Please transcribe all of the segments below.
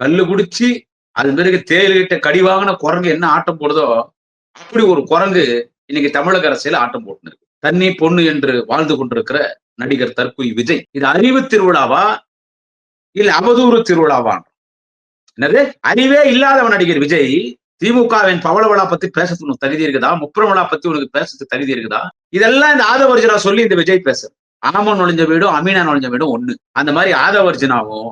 கல்லு குடிச்சு அது பிறகு தேயிலிட்ட கடி வாங்கின குரங்கு என்ன ஆட்டம் போடுதோ அப்படி ஒரு குரங்கு இன்னைக்கு தமிழக அரசியல ஆட்டம் போட்டுன்னு இருக்கு தண்ணி பொண்ணு என்று வாழ்ந்து கொண்டிருக்கிற நடிகர் தற்கொலை விஜய். இது அறிவு திருவிழாவா? இல்ல அவதூறு திருவிழாவா? என்னது? அறிவே இல்லாதவன் நடிகர் விஜய் திமுகவின் பவள பத்தி பேசத்துக்கு உனக்கு தகுதி இருக்குதா? முப்புறம் விழா பத்தி உனக்கு பேசுறதுக்கு தகுதி இருக்குதா? இதெல்லாம் இந்த ஆதவர்ஜனா சொல்லி இந்த விஜய் பேசுற ஆமன் நுழைஞ்ச வீடும் அமீனா நுழைஞ்ச வீடும் ஒண்ணு. அந்த மாதிரி ஆதவர்ஜனாவும்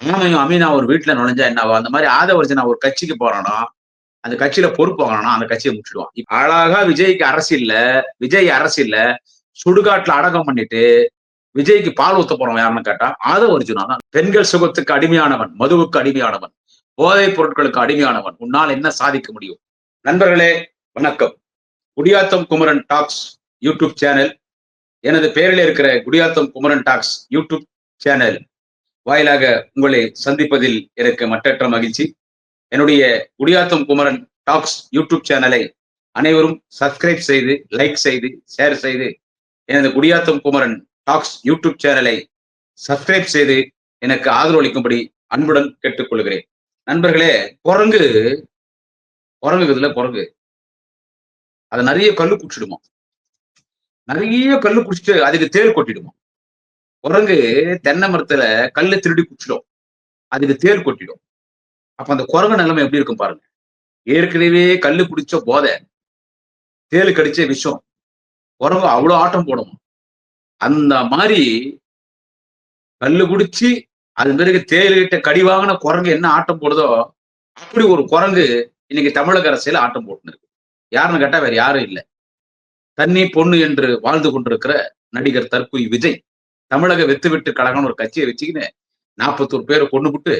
ஆமையும் அமீனா ஒரு வீட்டுல நுழைஞ்சா என்னவோ? அந்த மாதிரி ஆதவர்ஜனா ஒரு கட்சிக்கு போறானோ அந்த கட்சியில பொறுப்பு வாங்கினா அந்த கட்சியை முடிச்சிடுவான் இப்ப அழகா விஜய்க்கு அரசியல்ல விஜய் அரசியல்ல சுடுகாட்டுல அடக்கம் பண்ணிட்டு விஜய்க்கு பால் ஊத்த போறவன் யாருன்னு கேட்டா ஆதவர்ஜுனா தான். பெண்கள் சுகத்துக்கு அடிமையானவன் மதுவுக்கு அடிமையானவன் போதைப் பொருட்களுக்கு அடிமையானவன் உன்னால் என்ன சாதிக்க முடியும்? நண்பர்களே வணக்கம். Gudiyatham Kumaran talks YouTube channel. எனது பெயரில் இருக்கிற Gudiyatham Kumaran talks YouTube channel. வாயிலாக உங்களை சந்திப்பதில் எனக்கு மற்றற்ற மகிழ்ச்சி. என்னுடைய குடியாத்தம் குமரன் டாக்ஸ் யூடியூப் சேனலை அனைவரும் சப்ஸ்கிரைப் செய்து லைக் செய்து ஷேர் செய்து எனது குடியாத்தம் குமரன் டாக்ஸ் யூடியூப் சேனலை சப்ஸ்கிரைப் செய்து எனக்கு ஆதரவளிக்கும்படி அன்புடன் கேட்டுக்கொள்கிறேன். நண்பர்களே குரங்கு குரங்கு இதுல குரங்கு. அது நிறைய கல்லு குடிச்சிடுமா நிறைய கல்லு குடிச்சிட்டு அதுக்கு தேர் கொட்டிடுமா? குரங்கு தென்னை மரத்துல கல்லு திருடி குச்சிடும். அதுக்கு தேள் கொட்டிடும். அப்ப அந்த குரங்கு நிலைமை எப்படி இருக்கும் பாருங்க. ஏற்கனவே கல்லு குடிச்ச போதை தேளு கடிச்ச விஷம் குரங்கு அவ்வளவு ஆட்டம் போடும். அந்த மாதிரி கல்லு குடிச்சு அது பிறகு தேயிலிட்ட கடி வாங்கின குரங்கு என்ன ஆட்டம் போடுதோ அப்படி ஒரு குரங்கு இன்னைக்கு தமிழக அரசியல் ஆட்டம் போட்டுருக்கு யாருன்னு கேட்டா வேற யாரும் இல்லை. தண்ணி பொண்ணு என்று வாழ்ந்து கொண்டிருக்கிற நடிகர் தற்கொலை விஜய். தமிழக வெத்து விட்டு கழகம்னு ஒரு கட்சியை வச்சுக்கின்னு நாற்பத்தோரு பேரை கொண்டு விட்டு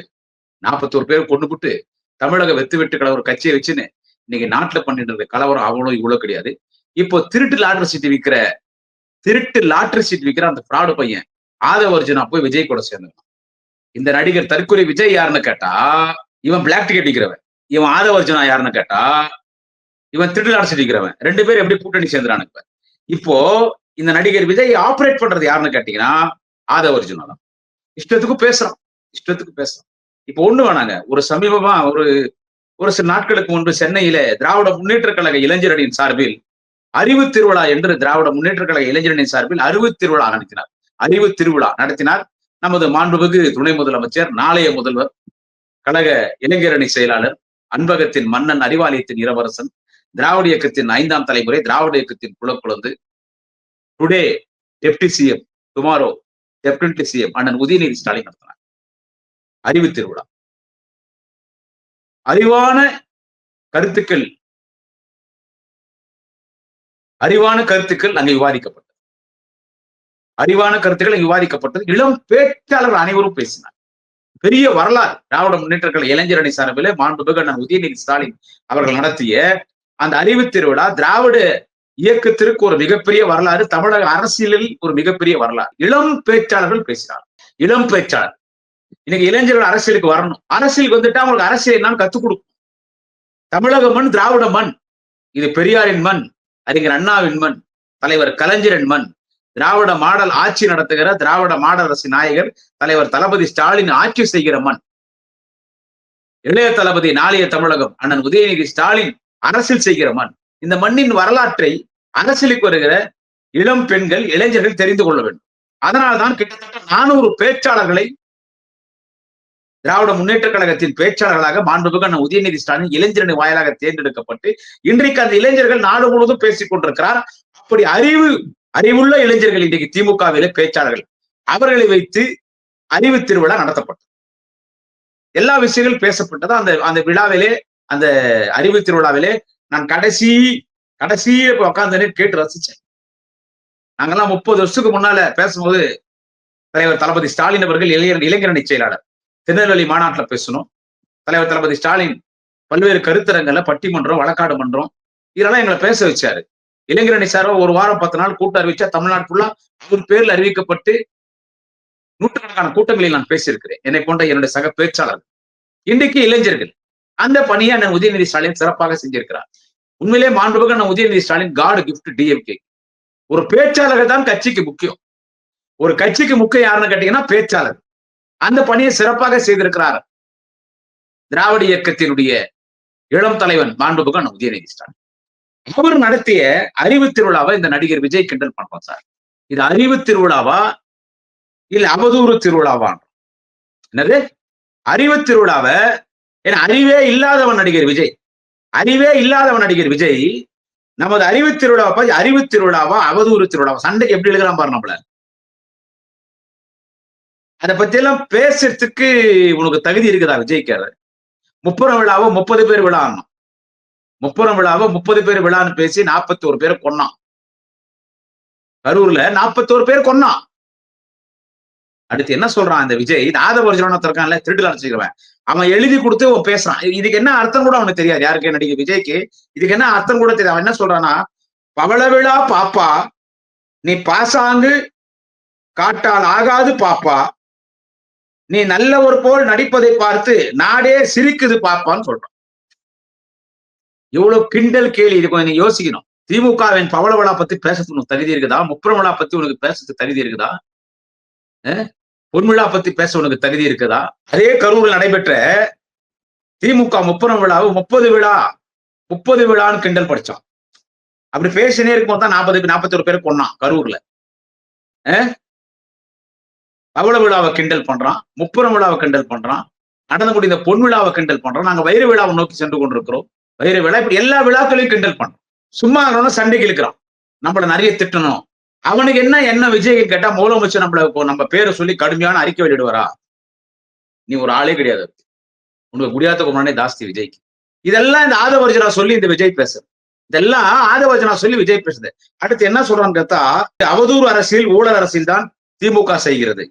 நாற்பத்தோரு பேரை கொண்டு விட்டு தமிழக வெத்து விட்டு கழகம் ஒரு கட்சியை வச்சுன்னு இன்னைக்கு நாட்டுல பண்ணிட்டு இருக்க கலவரம் அவ்வளோ இவ்வளவு கிடையாது. இப்போ திருட்டு லாட்டரி சீட்டு விற்கிற திருட்டு லாட்டரி சீட் விற்கிற அந்த ஃப்ராடு பையன் ஆதவர்ஜனா போய் விஜய் கூட சேர்ந்துக்கலாம் இந்த நடிகர் தற்கொலை விஜய் யாருன்னு கேட்டா இவன் பிளாக் டிக்கெட் விற்கிறவன் இவன் ஆதவர்ஜனா யாருன்னு கேட்டா இவன் திருட்டு லாட்டரி சீட் விற்கிறவன் ரெண்டு பேரும் எப்படி கூட்டணி சேர்ந்துறானுங்க இப்போ இந்த நடிகர் விஜய் ஆபரேட் பண்றது யாருன்னு கேட்டீங்கன்னா ஆதவர்ஜுனா தான். இஷ்டத்துக்கு பேசுறான். இஷ்டத்துக்கு பேசுறான். இப்போ ஒண்ணு வேணாங்க. ஒரு சமீபமா ஒரு ஒரு சில நாட்களுக்கு முன்பு சென்னையில திராவிட முன்னேற்ற கழக இளைஞரணியின் சார்பில் அறிவு திருவிழா என்று திராவிட முன்னேற்ற கழக இளைஞரணியின் சார்பில் அறிவு திருவிழா நடத்தினார். அறிவு திருவிழா நடத்தினார். நமது மாண்புமிகு துணை முதலமைச்சர் நாளைய முதல்வர் கழக இளைஞரணி செயலாளர் அன்பகத்தின் மன்னன் அறிவாலயத்தின் இளவரசன் திராவிட இயக்கத்தின் ஐந்தாம் தலைமுறை திராவிட இயக்கத்தின் குலக்குழந்து today deputy CM tomorrow deputy CM அண்ணன் உதயநிதி ஸ்டாலின் நடத்தினார் அறிவு திருவிழா. அறிவான கருத்துக்கள். அறிவான கருத்துக்கள் அங்கே விவாதிக்கப்பட்டது. அறிவான கருத்துக்கள் அங்கே விவாதிக்கப்பட்டது. இளம் பேச்சாளர்கள் அனைவரும் பேசினார். பெரிய வரலாறு திராவிட முன்னேற்ற இளைஞர் அணி சார்பில் மாண்புமிகு அண்ணன் உதயநிதி ஸ்டாலின் அவர்கள் நடத்திய அந்த அறிவு திருவிழா திராவிட இயக்கத்திற்கு ஒரு மிகப்பெரிய வரலாறு தமிழக அரசியலில் ஒரு மிகப்பெரிய வரலாறு. இளம் பேச்சாளர்கள் பேசினார். இளம் பேச்சாளர். இன்னைக்கு இளைஞர்கள் அரசியலுக்கு வரணும். அரசியலுக்கு வந்துட்டா அவங்களுக்கு அரசியல் நாம் கத்துக் கொடுக்கும் தமிழக மண் திராவிட மண். இது பெரியாரின் மண் அறிஞர் அண்ணாவின் மண் தலைவர் கலைஞரின் மண். திராவிட மாடல் ஆட்சி நடத்துகிற திராவிட மாடல் அரசு நாயகர் தலைவர் தளபதி ஸ்டாலின் ஆட்சி செய்கிற மண். இளைய தளபதி நாளைய தமிழகம் அண்ணன் உதயநிதி ஸ்டாலின் அரசியல் செய்கிற மண். இந்த மண்ணின் வரலாற்றை அரசியலுக்கு வருகிற இளம் பெண்கள் இளைஞர்கள் தெரிந்து கொள்ள வேண்டும். அதனால்தான் கிட்டத்தட்ட நானூறு பேச்சாளர்களை திராவிட முன்னேற்ற கழகத்தின் பேச்சாளர்களாக மாண்புமிகு அண்ணன் உதயநிதி ஸ்டாலின் இளைஞரணி வாயிலாக தேர்ந்தெடுக்கப்பட்டு இன்றைக்கு அந்த இளைஞர்கள் நாடு முழுவதும் பேசிக் கொண்டிருக்கிறார். அப்படி அறிவு அறிவுள்ள இளைஞர்கள் இன்றைக்கு திமுகவிலே பேச்சாளர்கள். அவர்களை வைத்து அறிவு திருவிழா நடத்தப்பட்டது. எல்லா விஷயங்களும் பேசப்பட்டது. அந்த அந்த விழாவிலே அந்த அறிவு திருவிழாவிலே நான் கடைசி கடைசியே உட்காந்து கேட்டு ரசிச்சேன். நாங்கெல்லாம் முப்பது வருஷத்துக்கு முன்னால பேசும்போது தலைவர் தளபதி ஸ்டாலின் அவர்கள் இளைஞர் இளைஞரணி செயலாளர். திருநெல்வேலி மாநாட்டில் பேசணும். தலைவர் தளபதி ஸ்டாலின் பல்வேறு கருத்தரங்கள்ல பட்டிமன்றம் வழக்காடு மன்றம் இதெல்லாம் எங்களை பேச வச்சாரு. இளைஞரணி சார்பா ஒரு வாரம் பத்து நாள் கூட்டம் அறிவிச்சா தமிழ்நாடு ஃபுல்லா அவர் பேர்ல அறிவிக்கப்பட்டு நூற்றுக்கணக்கான கூட்டங்களில் நான் பேசியிருக்கிறேன். என்னை போன்ற என்னுடைய சக பேச்சாளர் இன்றைக்கு இளைஞர்கள் அந்த பணியை அண்ணன் உதயநிதி ஸ்டாலின் சிறப்பாக செஞ்சிருக்கிறார். உண்மையிலே மாண்புமிகு அண்ணன் உதயநிதி ஸ்டாலின் காடு கிஃப்ட் டிஎம்கே ஒரு பேச்சாளர் தான் கட்சிக்கு முக்கியம். ஒரு கட்சிக்கு முக்கியம் யாருன்னு கேட்டீங்கன்னா பேச்சாளர். அந்த பணியை சிறப்பாக செய்திருக்கிறார் திராவிட இயக்கத்தினுடைய இளம் தலைவன் மாண்புமிகு அண்ணன் உதயநிதி ஸ்டாலின். அவர் நடத்திய அறிவு திருவிழாவை இந்த நடிகர் விஜய் கிண்டல் பண்றோம் சார். இது அறிவு திருவிழாவா? இல்ல அவதூறு திருவிழாவா என்னது? அறிவு திருவிழாவை ஏன்னா அறிவே இல்லாதவன் நடிகர் விஜய். அறிவே இல்லாதவன் நடிகர் விஜய் நமது அறிவு திருவிழாவை பார்த்து அறிவு திருவிழாவா அவதூறு திருவிழாவா சண்டைக்கு எப்படி எழுதலாம் பாரு நம்மள. அதை பத்தி எல்லாம் பேசுறதுக்கு உனக்கு தகுதி இருக்குதா விஜய்க்கு முப்புறம் விழாவோ முப்பது பேர் விழான்னு. முப்புறம் விழாவோ முப்பது பேர் விழான்னு பேசி நாற்பத்தி ஒரு பேரை கொன்னான். கரூர்ல நாற்பத்தோரு பேர் கொன்னான். அடுத்து என்ன சொல்றான் அந்த விஜய்? ஆதவர்ஜன இருக்கான்ல திருட்டு அழைச்சிக்கிறவன் அவன் எழுதி கொடுத்து பேசுறான். இதுக்கு என்ன அர்த்தம் கூட அவனுக்கு தெரியாது. யாருக்கு? நடிக்க விஜய்க்கு. இதுக்கு என்ன அர்த்தம் கூட தெரியாது. அவன் என்ன சொல்றான்னா பவள விழா பாப்பா நீ பாசாங்கு காட்டால் ஆகாது பாப்பா. நீ நல்ல ஒரு போல் நடிப்பதை பார்த்து நாடே சிரிக்குது பாப்பான்னு சொல்றான். இவ்வளவு கிண்டல் கேள்வி இது கொஞ்சம் யோசிக்கணும். திமுகவின் பவள விழா பத்தி பேசுறதுக்கு உனக்கு தகுதி இருக்குதா? முப்புறம் விழா பத்தி உனக்கு பேசுறதுக்கு தகுதி இருக்குதா? பொன்விழா பத்தி பேச உனக்கு தகுதி இருக்குதா? அதே கரூரில் நடைபெற்ற திமுக முப்பரம் விழாவு முப்பது விழா முப்பது விழான்னு கிண்டல் படிச்சான். அப்படி பேசினே இருக்கும்போது தான் நாற்பது நாற்பத்தி ஒரு பேர் கொண்டான் கரூர்ல. பவள விழாவை கிண்டல் பண்றான் முப்புறம் விழாவை கிண்டல் பண்றான் நடந்து முடிந்த பொன் விழாவை கிண்டல் பண்றான் நாங்க வைர விழாவை நோக்கி சென்று கொண்டிருக்கிறோம். வைர விழா இப்படி எல்லா விழாக்களையும் கிண்டல் பண்றோம் சும்மா சண்டைக்கு இழுக்கிறோம் நம்மள நிறைய திட்டணும். அவனுக்கு என்ன என்ன விஜய் கேட்டா முதலமைச்சர் நம்மள நம்ம பேரை சொல்லி கடுமையான அறிக்கை வெளியிடுவாரா? நீ ஒரு ஆளே கிடையாது. உனக்கு முடியாத குமரனே ஜாஸ்தி விஜய்க்கு. இதெல்லாம் இந்த ஆதவர்ஜனா சொல்லி இந்த விஜய் பேசுறது இதெல்லாம் ஆதவர்ஜனா சொல்லி விஜய் பேசுது. அடுத்து என்ன சொல்றான்னு கேட்டா அவதூறு அரசியல் ஊழல் அரசியல் தான் திமுக செய்கிறது.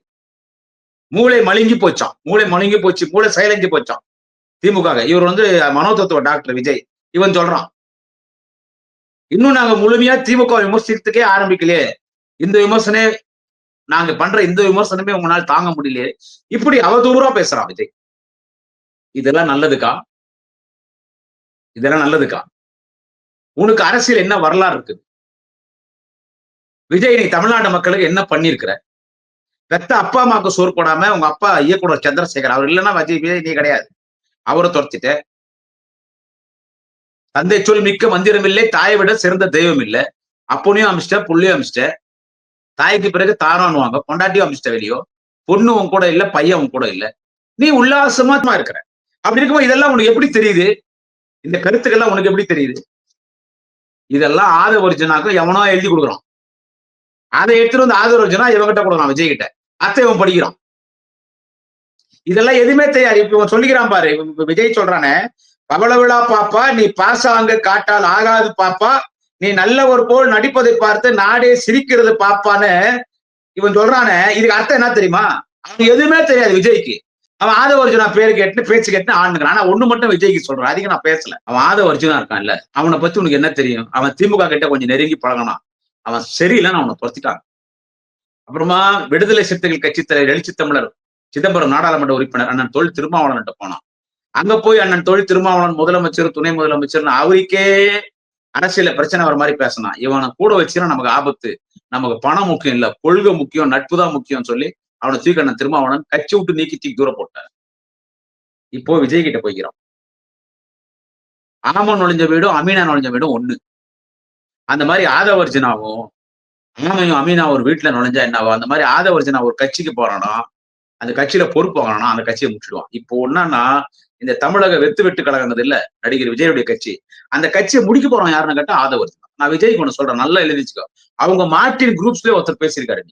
மூளை மழுங்கி போச்சான் மூளை மழுங்கி போச்சு. மூளை செயலஞ்சு போச்சான் திமுக இவர் வந்து மனோதத்துவ டாக்டர் விஜய். இவன் சொல்றான் இன்னும் நாங்க முழுமையா திமுக விமர்சிக்கிறதுக்கே ஆரம்பிக்கலையே. இந்த விமர்சனே நாங்க பண்ற இந்த விமர்சனமே உங்களால் தாங்க முடியலையே. இப்படி அவதூறா பேசுறான் விஜய். இதெல்லாம் நல்லதுக்கா? இதெல்லாம் நல்லதுக்கா? உனக்கு அரசியல் என்ன வரலாறு இருக்குது? விஜய் நீ தமிழ்நாடு மக்களுக்கு என்ன பண்ணிருக்கிற பெத்த அப்பா அம்மாவுக்கு சோறு போடாம உங்க அப்பா இயக்குனர் சந்திரசேகர் அவர் இல்லைன்னா விஜய் விஜய் நீ கிடையாது. அவரை துரத்திட்ட தந்தை சொல் மிக்க மந்திரம் இல்லை தாயை விட சிறந்த தெய்வம் இல்லை. அப்பனையும் அமிச்சிட்ட புள்ளையும் அமிச்சிட்ட. தாய்க்கு பிறகு தாரான்னுவாங்க. கொண்டாட்டியும் அமிச்சிட்ட வெளியோ. பொண்ணு உன் கூட இல்ல பையன் உன் கூட இல்ல. நீ உல்லாசமா இருக்கிற. அப்படி இருக்கும்போது இதெல்லாம் உனக்கு எப்படி தெரியுது? இந்த கருத்துக்கெல்லாம் உனக்கு எப்படி தெரியுது? இதெல்லாம் ஆதவர்ஜனாக்கும் எவனோ எழுதி கொடுக்குறான். அதை எடுத்துட்டு வந்து ஆதவர்ஜனா இவங்கிட்ட கொடுக்குறான் விஜய் கிட்ட அத்தை இவன் படிக்கிறான். இதெல்லாம் எதுவுமே தெரியாது. இப்ப இவன் சொல்லிக்கிறான் பாரு. விஜய் சொல்றானே பவள விழா பாப்பா நீ பாசாங்க காட்டால் ஆகாது பாப்பா. நீ நல்லவர் போல் நடிப்பதை பார்த்து நாடே சிரிக்கிறது பாப்பான்னு இவன் சொல்றானே. இதுக்கு அர்த்தம் என்ன தெரியுமா? அவன் எதுவுமே தெரியாது விஜய்க்கு. அவன் ஆதவர்ஜுனா பேர் கேட்டு பேச்சு கேட்டு ஆண்டுக்கிறான் ஆனா ஒண்ணு மட்டும் விஜய்க்கு சொல்றான். அதிகம் நான் பேசல. அவன் ஆதவர்ஜுனா இருக்கான்ல. அவனை பத்தி உனக்கு என்ன தெரியும்? அவன் திமுக கிட்ட கொஞ்சம் நெருங்கி பழகணும் அவன் சரியில்லைன்னு அவனை பொறுத்திட்டான் அப்புறமா விடுதலை சிறுத்தைகள் கட்சி தலைவர் எழுச்சி தமிழர் சிதம்பரம் நாடாளுமன்ற உறுப்பினர் அண்ணன் தொழில் திருமாவளவன் போனான். அங்க போய் அண்ணன் தொழில் திருமாவளவன் முதலமைச்சர் துணை முதலமைச்சர்னு அவருக்கே அரசியல பிரச்சனை வர மாதிரி பேசினான் இவனை கூட வச்சுன்னா நமக்கு ஆபத்து. நமக்கு பணம் முக்கியம் இல்ல கொள்கை முக்கியம் நட்பு தான் முக்கியம் சொல்லி அவனை தூக்கி அண்ணன் திருமாவளவன் கட்சி விட்டு நீக்கி தூக்கி தூர போட்டார். இப்போ விஜய் கிட்ட போய்க்கிறோம். ஆமன் நுழைஞ்ச வீடும் அமீனா நுழைஞ்ச வீடும் ஒண்ணு. அந்த மாதிரி ஆதவர்ஜினாவும் ஆமையும் அமீனா ஒரு வீட்டுல நுழைஞ்சா என்னவோ? அந்த மாதிரி ஆதவர்ஜினா ஒரு கட்சிக்கு போறானா? அந்த கட்சியில பொறுப்பு வாங்கினா அந்த கட்சியை முடிச்சிடுவான் இப்போ என்னன்னா இந்த தமிழக வெத்து வெட்டு கழகங்கிறது இல்ல நடிகர் விஜயுடைய கட்சி. அந்த கட்சியை முடிக்க போறோம் யாருன்னு கேட்டா ஆதவர் நான் விஜய்க்கு ஒண்ணு சொல்றேன் நல்லா எழுதிச்சுக்கோ. அவங்க மார்டின் குரூப்ஸ்லயே ஒருத்தர் பேசியிருக்காரு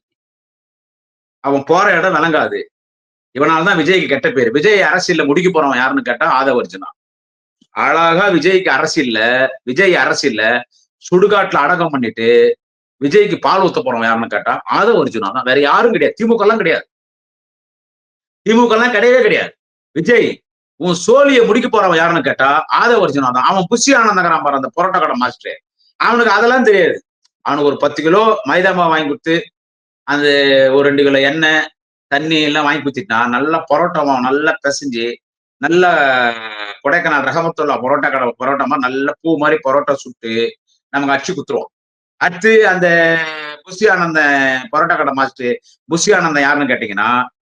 அவன் போற இடம் விளங்காது. இவனால்தான் விஜய்க்கு கெட்ட பேர். விஜய் அரசியல்ல முடிக்க போறவன் யாருன்னு கேட்டா ஆதவர்ஜனா. அழகா விஜய்க்கு அரசியல்ல விஜய் அரசியல்ல சுடுகாட்டுல அடக்கம் பண்ணிட்டு விஜய்க்கு பால் ஊத்த போறவன் யாருன்னு கேட்டா ஆதவர்ஜுனா தான் வேற யாரும் கிடையாது. திமுக எல்லாம் கிடையாது. திமுக எல்லாம் கிடையவே கிடையாது. விஜய் உன் சோழிய முடிக்க போறவன் யாருன்னு கேட்டா ஆதவர்ஜுனா தான். அவன் புஷி ஆனந்தங்கிறான் பாரு அந்த பொரோட்டா கடை மாஸ்டர் அவனுக்கு அதெல்லாம் தெரியாது. அவனுக்கு ஒரு பத்து கிலோ மைதா மாவு வாங்கி கொடுத்து அந்த ஒரு ரெண்டு கிலோ எண்ணெய் தண்ணி எல்லாம் வாங்கி குத்திட்டான் நல்லா பரோட்டாவா நல்லா பிசைஞ்சு நல்ல கொடைக்கானல் ரகமத்துள்ள பரோட்டா கடை பரோட்டா மாதிரி நல்ல பூ மாதிரி பரோட்டா சுட்டு நமக்கு அச்சு குத்துருவோம் அடுத்து அந்த புஷி ஆனந்த பரோட்டா கடை மாஸ்டர் புஷி ஆனந்தம் யாருன்னு கேட்டீங்கன்னா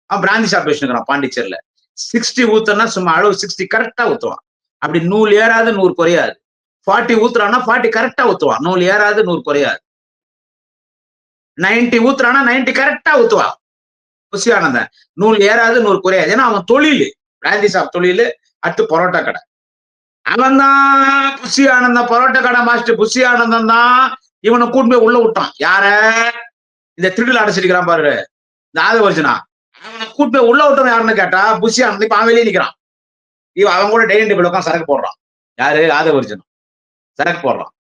அவன் பிராந்தி ஷாப் வச்சுருக்கிறான் பாண்டிச்சேரியில. சிக்ஸ்டி ஊத்தனா சும்மா அளவு சிக்ஸ்டி கரெக்டா ஊத்துவான். அப்படி நூல் ஏறாது நூறு குறையாது. ஃபார்ட்டி ஊத்துறான்னா ஃபார்ட்டி கரெக்டா ஊத்துவான். நூல் ஏறாது நூறு குறையாது. நைன்டி ஊத்துறானா நைன்டி கரெக்டா ஊத்துவான். புஷி நூல் ஏறாது நூறு குறையாது. ஏன்னா அவன் தொழில். பிராந்தி சாப் தொழில் அடுத்து பரோட்டா கடை. அவன் தான் புஷி ஆனந்தம் பரோட்டா கடை மாஸ்டர் புஷி ஆனந்தம் தான் இவனை கூட்டு போய் உள்ள விட்டான். யார? இந்த திருடில் அடைச்சிருக்கிறான் பாரு. இந்த ஆதவர்ஜனா. அவனை கூட்டு போய் உள்ள விட்டவன் யாருன்னு கேட்டா புஷி ஆனந்த் இப்ப அவன் வெளியே நிக்கிறான். இவன் அவன் கூட டைனிங் டேபிள் உட்காந்து சரக்கு போடுறான். யாரு? ஆதவர்ஜன். சரக்கு போடுறான்.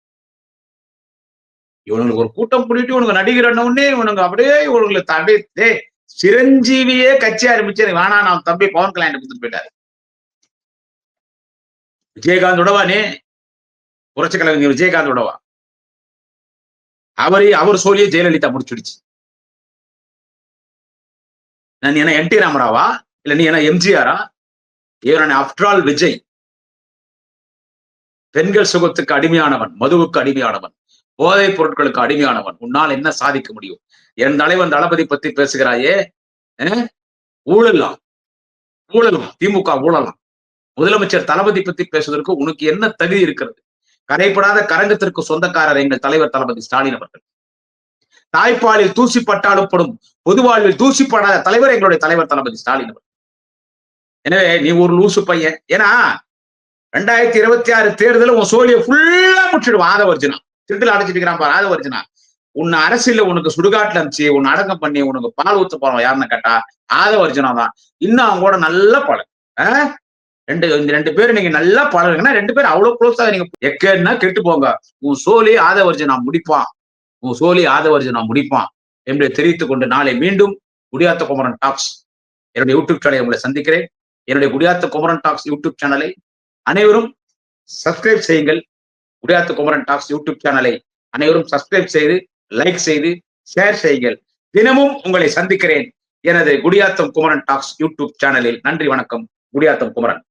இவனுக்கு ஒரு கூட்டம் கூட்டிட்டு உனக்கு நடிகர் உடனே இவனுக்கு அப்படியே இவனுங்களை தடை டேய் சிரஞ்சீவியே கட்சி ஆரம்பிச்சு வேணா நான் தம்பி பவன் கல்யாணம் கொடுத்துட்டு போயிட்டாரு. விஜயகாந்த் உடவா நீ? புரட்சி கலைஞர் விஜயகாந்த் உடவா? அவரே அவர் சோழியே ஜெயலலிதா முடிச்சுடுச்சு. நான் என்ன என் டி ராமராவா? இல்ல நீ என்ன எம்ஜிஆரா இவன் ஆஃப்டர் ஆல் விஜய். பெண்கள் சுகத்துக்கு அடிமையானவன் மதுவுக்கு அடிமையானவன் போதைப் பொருட்களுக்கு அடிமையானவன் உன்னால் என்ன சாதிக்க முடியும்? என் தலைவன் தளபதி பத்தி பேசுகிறாயே ஊழலாம். ஊழலாம். திமுக ஊழலாம். முதலமைச்சர் தளபதி பத்தி பேசுவதற்கு உனக்கு என்ன தகுதி இருக்கிறது? கரைப்படாத கரங்கத்திற்கு சொந்தக்காரர் எங்கள் தலைவர் தளபதி ஸ்டாலின் அவர்கள். தாய்ப்பாலில் தூசி படும் பொதுவாழ்வில் தூசிப்படாத தலைவர் எங்களுடைய தலைவர் தளபதி ஸ்டாலின் எனவே நீ ஒரு லூசு பையன். ஏன்னா ரெண்டாயிரத்தி இருபத்தி ஆறு தேர்தலில் உன் சோழியை ஃபுல்லா முடிச்சிடுவான் ஆதவர்ஜனா. திருட்டில் அடைச்சிட்டு இருக்கிறான் பாரு ஆதவர்ஜனா. உன்னை அரசியல உனக்கு சுடுகாட்டுல அனுப்பிச்சு உன்னை அடக்கம் பண்ணி உனக்கு பால் ஊத்து போறோம் யாருன்னு கேட்டா ஆதவர்ஜனா தான். இன்னும் அவங்க கூட நல்ல பழகு. ஆஹ்? ரெண்டு இந்த ரெண்டு பேரும் நீங்க நல்லா பழகுங்கன்னா ரெண்டு பேரும் அவ்வளவு க்ளோஸா நீங்க எக்கேன்னா கெட்டு போங்க. உன் சோழி ஆதவர்ஜனா முடிப்பான். சோழி ஆதவர்ஜனா முடிப்பான் என்று தெரிவித்துக் கொண்டு நாளை மீண்டும் குடியாத்த குமரன் டாக்ஸ். என்னுடைய யூடியூப் சேனலை உங்களை சந்திக்கிறேன். என்னுடைய குடியாத்த குமரன் டாக்ஸ் யூடியூப் சேனலை அனைவரும் சப்ஸ்கிரைப் செய்யுங்கள். குடியாத்த குமரன் டாக்ஸ் யூடியூப் சேனலை அனைவரும் சப்ஸ்கிரைப் செய்து லைக் செய்து ஷேர் செய்யுங்கள். தினமும் உங்களை சந்திக்கிறேன். எனது குடியாத்தம் குமரன் டாக்ஸ் யூடியூப் சேனலில் நன்றி வணக்கம். குடியாத்தம் குமரன்.